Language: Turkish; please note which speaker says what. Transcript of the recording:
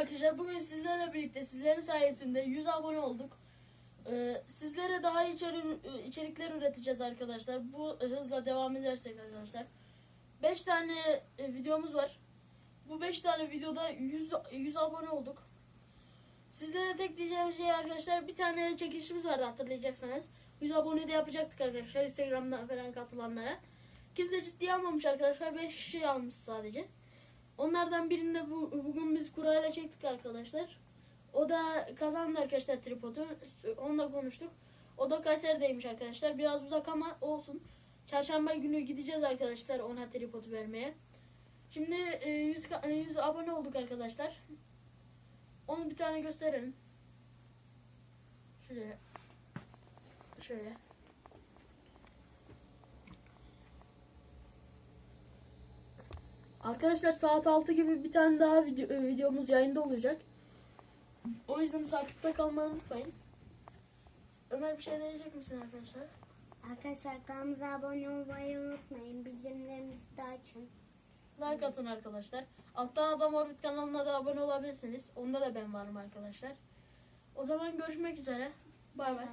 Speaker 1: arkadaşlar. Bugün sizlerle birlikte sizlerin sayesinde 100 abone olduk. Ee, sizlere daha içerikler üreteceğiz arkadaşlar. Bu hızla devam edersek arkadaşlar. 5 tane e, videomuz var. Bu 5 tane videoda 100, 100 abone olduk. Sizlere tek diyeceğim şey arkadaşlar bir tane çekilişimiz vardı hatırlayacaksınız. 100 abone de yapacaktık arkadaşlar Instagram'dan falan katılanlara. Kimse ciddiye almamış arkadaşlar. 5 kişi almış sadece. Onlardan birinde bu, bugün biz kurayla çektik arkadaşlar. O da kazandı arkadaşlar tripodu. Onunla konuştuk. O da Kayseri'deymiş arkadaşlar. Biraz uzak ama olsun. Çarşamba günü gideceğiz arkadaşlar ona tripodu vermeye. Şimdi e, 100, ka- e, 100 abone olduk arkadaşlar. Onu bir tane gösterelim. Şöyle. Şöyle. Arkadaşlar saat 6 gibi bir tane daha video, e, videomuz yayında olacak. O yüzden takipte kalmayı unutmayın. Ömer bir şey diyecek misin arkadaşlar?
Speaker 2: Arkadaşlar kanalımıza abone olmayı unutmayın. Bildirimlerinizi de açın.
Speaker 1: Like atın arkadaşlar. Alttan Adam Orbit kanalına da abone olabilirsiniz. Onda da ben varım arkadaşlar. O zaman görüşmek üzere. Bay bay.